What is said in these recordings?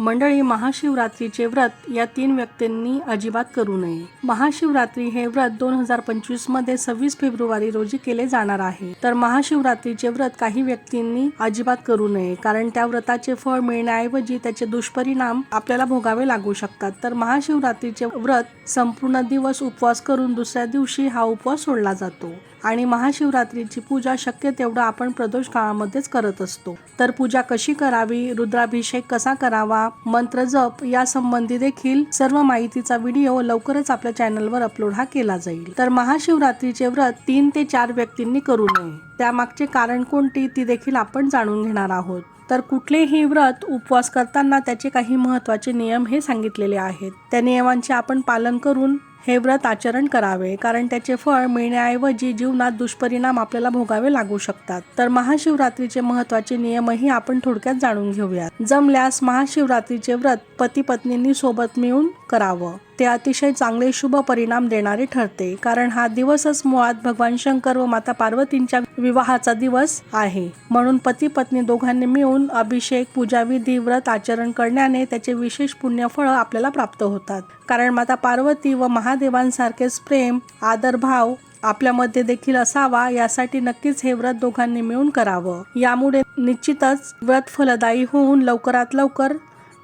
मंडळी महाशिवरात्रीचे व्रत या तीन व्यक्तींनी अजिबात करू नये. महाशिवरात्री हे व्रत दोन हजार पंचवीसमध्ये सव्वीस फेब्रुवारी रोजी केले जाणार आहे. तर महाशिवरात्रीचे व्रत काही व्यक्तींनी अजिबात करू नये कारण त्या व्रताचे फळ मिळण्याऐवजी त्याचे दुष्परिणाम आपल्याला भोगावे लागू शकतात. तर महाशिवरात्रीचे व्रत संपूर्ण दिवस उपवास करून दुसऱ्या दिवशी हा उपवास सोडला जातो आणि महाशिवरात्रीची पूजा शक्य तेवढं आपण प्रदोष काळामध्येच करत असतो. तर पूजा कशी करावी? रुद्राभिषेक कसा करावा? मंत्र जप यासंबंधी देखील सर्व माहितीचा व्हिडिओ लवकरच आपल्या चॅनलवर अपलोड हा केला जाईल. तर महाशिवरात्रीचे व्रत तीन ते चार व्यक्तींनी करू नये. त्यामागचे कारण कोणती ती देखील आपण जाणून घेणार आहोत. तर कुठलेही व्रत उपवास करताना त्याचे काही महत्त्वाचे नियम हे सांगितलेले आहेत. त्या नियमांचे आपण पालन करून हे व्रत आचरण करावे कारण त्याचे फळ मिळण्याऐवजी जीवनात दुष्परिणाम आपल्याला भोगावे लागू शकतात. तर महाशिवरात्रीचे महत्त्वाचे नियमही आपण थोडक्यात जाणून घेऊयात. जमल्यास महाशिवरात्रीचे व्रत पती पत्नींनी सोबत मिळून करावं. ते अतिशय चांगले शुभ परिणाम देणारे ठरते. कारण हा दिवसच मुळात भगवान शंकर व माता पार्वतींच्या विवाहाचा दिवस आहे. म्हणून पती पत्नी दोघांनी मिळून अभिषेक पूजाविधी व्रत आचरण करण्याने त्याचे विशेष पुण्यफळ आपल्याला प्राप्त होतात. कारण माता पार्वती व महादेवांसारखेच प्रेम आदरभाव आपल्यामध्ये देखील असावा यासाठी नक्कीच हे व्रत दोघांनी मिळून करावं. यामुळे निश्चितच व्रत फलदायी होऊन लवकरात लवकर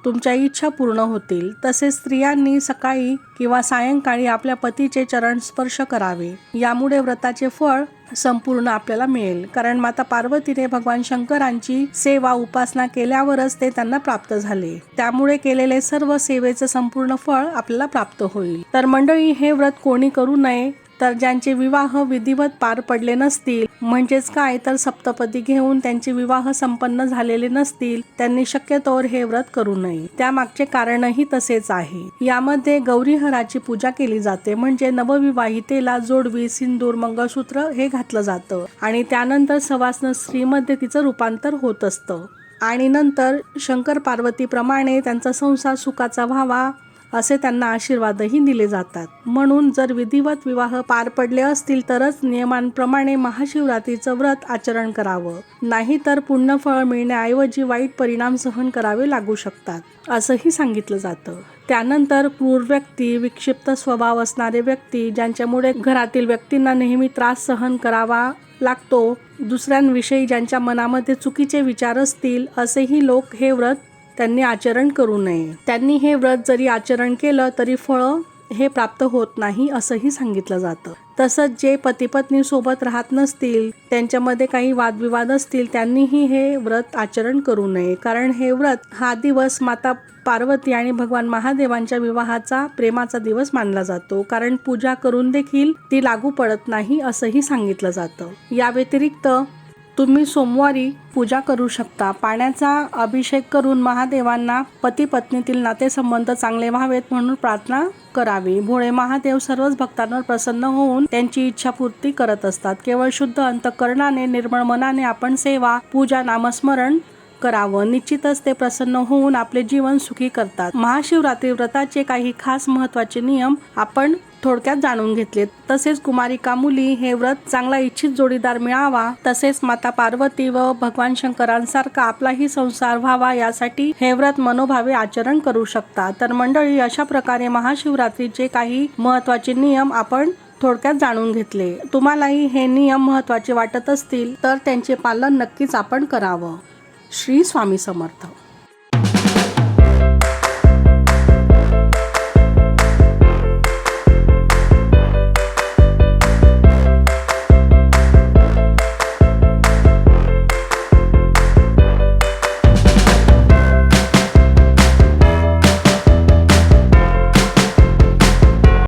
तुमच्या इच्छा पूर्ण होतील तसेच स्त्रियांनी सकाळी किंवा सायंकाळी आपल्या पतीचे चरण स्पर्श करावे. यामुळे व्रताचे फळ संपूर्ण आपल्याला मिळेल. कारण माता पार्वतीने भगवान शंकरांची सेवा उपासना केल्यावरच ते त्यांना प्राप्त झाले. त्यामुळे केलेले सर्व सेवेचं संपूर्ण फळ आपल्याला प्राप्त होईल. तर मंडळी हे व्रत कोणी करू नये तर ज्यांचे विवाह विधिवत पार पडले नसतील म्हणजेच काय तर सप्तपदी घेऊन त्यांचे विवाह संपन्न झालेले नसतील त्यांनी शक्यतोवर हे व्रत करू नये. त्यामागचे कारणही तसेच आहे. यामध्ये गौरीहराची पूजा केली जाते म्हणजे नवविवाहितेला जोडवी सिंदूर मंगळसूत्र हे घातलं जातं आणि त्यानंतर सवासनं स्त्रीमध्ये तिचं रूपांतर होत असतं. आणि नंतर शंकर पार्वतीप्रमाणे त्यांचा संसार सुखाचा व्हावा. असे त्यांना आशीर्वादही दिले जातात. म्हणून जर विधिवत विवाह पार पडले असतील तरच नियमांप्रमाणे महाशिवरात्रीचं व्रत आचरण करावं. नाही नाहीतर पुण्यफळ मिळण्याऐवजी वाईट परिणाम सहन करावे लागू शकतात असंही सांगितलं जातं. त्यानंतर क्रूर व्यक्ती विक्षिप्त स्वभाव असणारे व्यक्ती ज्यांच्यामुळे घरातील व्यक्तींना नेहमी त्रास सहन करावा लागतो दुसऱ्यांविषयी ज्यांच्या मनामध्ये चुकीचे विचार असतील असेही लोक हे व्रत त्यांनी आचरण करू नये. त्यांनी हे व्रत जरी आचरण केलं तरी फळं हे प्राप्त होत नाही असंही सांगितलं जातं. तसंच जे पतीपत्नी सोबत राहत नसतील त्यांच्यामध्ये काही वादविवाद असतील त्यांनीही हे व्रत आचरण करू नये. कारण हे व्रत हा दिवस माता पार्वती आणि भगवान महादेवांच्या विवाहाचा प्रेमाचा दिवस मानला जातो. कारण पूजा करून देखील ती लागू पडत नाही असंही सांगितलं जातं. या व्यतिरिक्त तुम्ही सोमवारी पूजा करू शकता. पाण्याचा अभिषेक करून महादेवांना पती पत्नीतील नातेसंबंध चांगले व्हावेत म्हणून प्रार्थना करावी. भोळे महादेव सर्वच भक्तांवर प्रसन्न होऊन त्यांची इच्छा पूर्ती करत असतात. केवळ शुद्ध अंतकरणाने निर्मळ मनाने आपण सेवा पूजा नामस्मरण करावं. निश्चितच ते प्रसन्न होऊन आपले जीवन सुखी करतात. महाशिवरात्री व्रताचे काही खास महत्त्वाचे नियम आपण थोडक्यात जाणून घेतले तसेच कुमारिका मुली हे व्रत चांगला इच्छित जोडीदार मिळावा. तसेच माता पार्वती व भगवान शंकरांसारखा आपलाही संसार व्हावा यासाठी हे व्रत मनोभावे आचरण करू शकता. तर मंडळी अशा प्रकारे महाशिवरात्रीचे काही महत्त्वाचे नियम आपण थोडक्यात जाणून घेतले. तुम्हालाही हे नियम महत्त्वाचे वाटत असतील तर त्यांचे पालन नक्कीच आपण करावं. श्री स्वामी समर्थ.